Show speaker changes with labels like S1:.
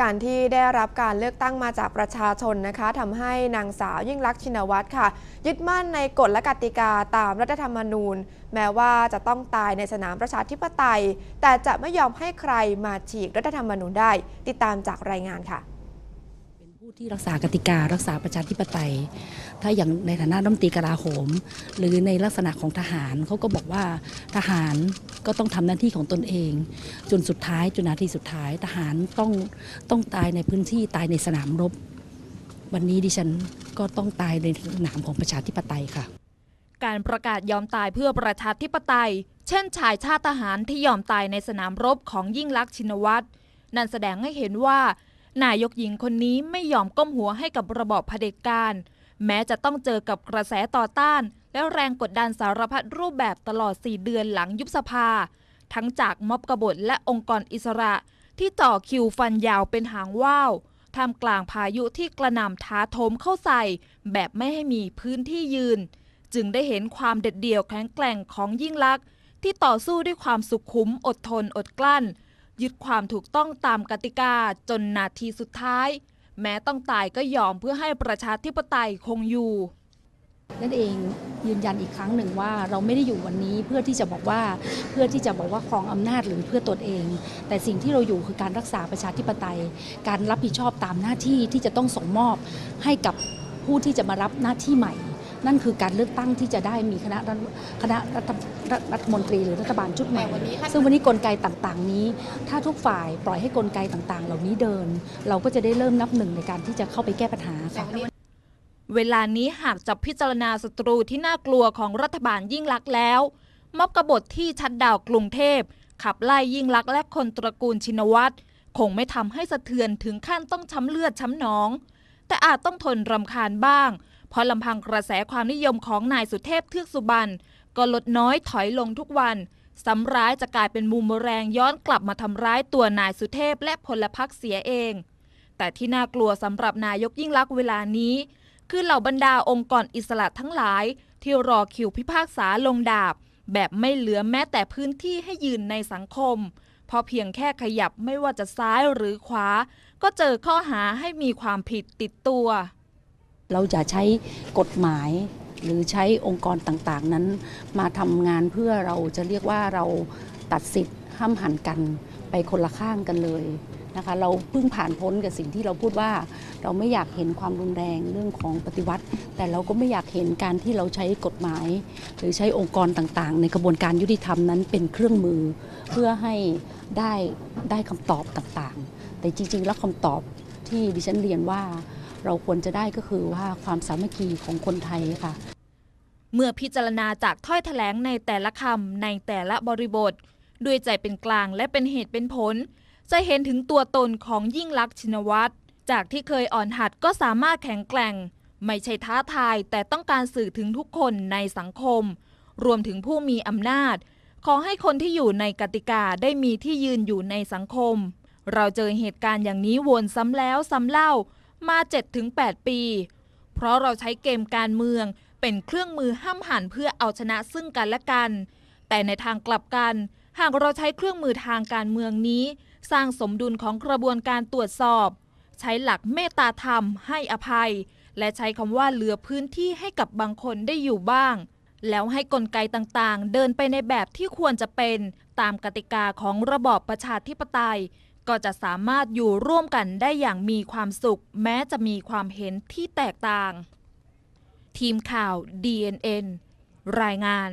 S1: การที่ได้รับการเลือกตั้งมาจากประชาชนนะคะทำให้นางสาวยิ่งลักษณ์ชินวัตรค่ะ ยึดมั่นในกฎและกติกาตามรัฐธรรมนูญ แม้ว่าจะต้องตายในสนามประชาธิปไตย แต่จะไม่ยอมให้ใครมาฉีกรัฐธรรมนูญได้ ติดตามจากรายงานค่ะ
S2: ผู้ที่รักษากติการักษาประชาธิปไตย ถ้าอย่างในฐานะรัฐมนตรีกลาโหม หรือในลักษณะของทหารเขาก็บอกว่าทหารก็ต้องทำหน้าที่ของตนเอง จนสุดท้ายจนนาทีสุดท้าย ทหารต้องต้องตายในพื้นที่ตายในสนามรบ วันนี้ดิฉันก็ต้องตายในสนามของประชาธิปไตยค่ะ
S3: การประกาศยอมตายเพื่อประชาธิปไตย เช่น ชายชาติทหารที่ยอมตายในสนามรบของยิ่งลักษณ์ชินวัตรนั่นแสดงให้เห็นว่า นายกหญิงคนนี้ไม่ยอมก้มหัวให้กับระบอบเผด็จการ แม้จะต้องเจอกับกระแสต่อต้าน และแรงกดดันสารพัดรูปแบบตลอด 4 เดือนหลังยุบสภา ทั้งจากม็อบกบฏและองค์กรอิสระ ที่ต่อคิวฟันยาวเป็นหางว่าวท่ามกลางพายุที่กระหน่ำท้าโถมเข้าใส่ แบบไม่ให้มีพื้นที่ยืน จึงได้เห็นความเด็ดเดี่ยวแข็งแกร่งของยิ่งลักษณ์ที่ต่อสู้ด้วยความสุขุมอดทนอดกลั้น ยึดความถูกต้องตามกติกาจนนาทีสุดท้าย แม้ต้องตายก็ยอมเพื่อให้ประชาธิปไตยคงอยู่
S2: นั่นเองยืนยันอีกครั้งหนึ่งว่าเราไม่ได้อยู่วันนี้เพื่อที่จะบอกว่าเพื่อที่จะบอกว่าครองอำนาจหรือเพื่อตนเอง แต่สิ่งที่เราอยู่คือการรักษาประชาธิปไตย การรับผิดชอบตามหน้าที่ที่จะต้องส่งมอบให้กับผู้ที่จะมารับหน้าที่ใหม่ นั่นคือการเลือกตั้งที่จะได้มีคณะรัฐคณะรัฐรัฐรัฐมนตรีหรือรัฐบาลชุดใหม่ ซึ่งวันนี้กลไกต่างๆ นี้ ถ้าทุกฝ่ายปล่อยให้กลไกต่างๆ เหล่านี้เดิน เราก็จะได้เริ่มนับหนึ่งในการที่จะเข้าไปแก้ปัญหาค่ะ
S3: เวลานี้หากจะพิจารณาศัตรูที่น่ากลัวของรัฐบาลยิ่งลักษณ์แล้ว ม็อบกบฏที่ชัดดาวน์กรุงเทพ ขับไล่ยิ่งลักษณ์และคนตระกูลชินวัตรคงไม่ทำให้สะเทือนถึงขั้นต้องช้ำเลือดช้ำหนอง แต่อาจต้องทนรำคาญบ้าง เพราะลำพังกระแสความนิยมของนายสุเทพเทือกสุบรรณก็ลดน้อยถอยลงทุกวันซ้ำร้ายจะกลายเป็นมูมแรงย้อนกลับมาทำร้ายตัวนายสุเทพและพลพรรคเสียเอง แต่ที่น่ากลัวสำหรับนายกยิ่งลักษณ์เวลานี้ คือเหล่าบรรดาองค์กรอิสระทั้งหลาย ที่รอคิวพิพากษาลงดาบ แบบไม่เหลือแม้แต่พื้นที่ให้ยืนในสังคม พอเพียงแค่ขยับไม่ว่าจะซ้ายหรือขวา ก็เจอข้อหาให้มีความผิดติดตัว
S2: เราจะใช้กฎหมายหรือใช้องค์กรต่างๆ นั้น มาทำงานเพื่อเราจะเรียกว่าเราตัดสิทธิ์ห้ามหันกันไปคนละข้างกันเลยนะคะเราเพิ่งผ่านพ้นกับสิ่งที่เราพูดว่า เราไม่อยากเห็นความรุนแรงเรื่องของปฏิวัติ แต่เราก็ไม่อยากเห็นการที่เราใช้กฎหมาย หรือใช้องค์กรต่างๆ ในกระบวนการยุติธรรมนั้นเป็นเครื่องมือ เพื่อให้ได้ได้คำตอบต่างๆ แต่จริงๆ แล้วคำตอบที่ดิฉันเรียนว่า เราควรจะได้ก็คือว่าความสามัคคีของคนไทยค่ะ
S3: เมื่อพิจารณาจากถ้อยแถลงในแต่ละคำในแต่ละบริบท ด้วยใจเป็นกลางและเป็นเหตุเป็นผล จะเห็นถึงตัวตนของยิ่งลักษณ์ชินวัตรจากที่เคยอ่อนหัดก็สามารถแข็งแกร่ง ไม่ใช่ท้าทายแต่ต้องการสื่อถึงทุกคนในสังคม รวมถึงผู้มีอำนาจ ขอให้คนที่อยู่ในกติกาได้มีที่ยืนอยู่ในสังคม เราเจอเหตุการณ์อย่างนี้วนซ้ำแล้วซ้ำเล่า มา 7-8 ปี เพราะเราใช้เกมการเมืองเป็นเครื่องมือห้ามหันเพื่อเอาชนะซึ่งกันและกัน แต่ในทางกลับกัน หากเราใช้เครื่องมือทางการเมืองนี้ สร้างสมดุลของกระบวนการตรวจสอบ ใช้หลักเมตตาธรรม ให้อภัย และใช้คำว่าเหลือพื้นที่ให้กับบางคนได้อยู่บ้าง แล้วให้กลไกต่างๆ เดินไปในแบบที่ควรจะเป็นตามกติกาของระบอบประชาธิปไตย ก็จะสามารถอยู่ร่วมกันได้อย่างมีความสุข แม้จะมีความเห็นที่แตกต่าง ทีมข่าว DNN รายงาน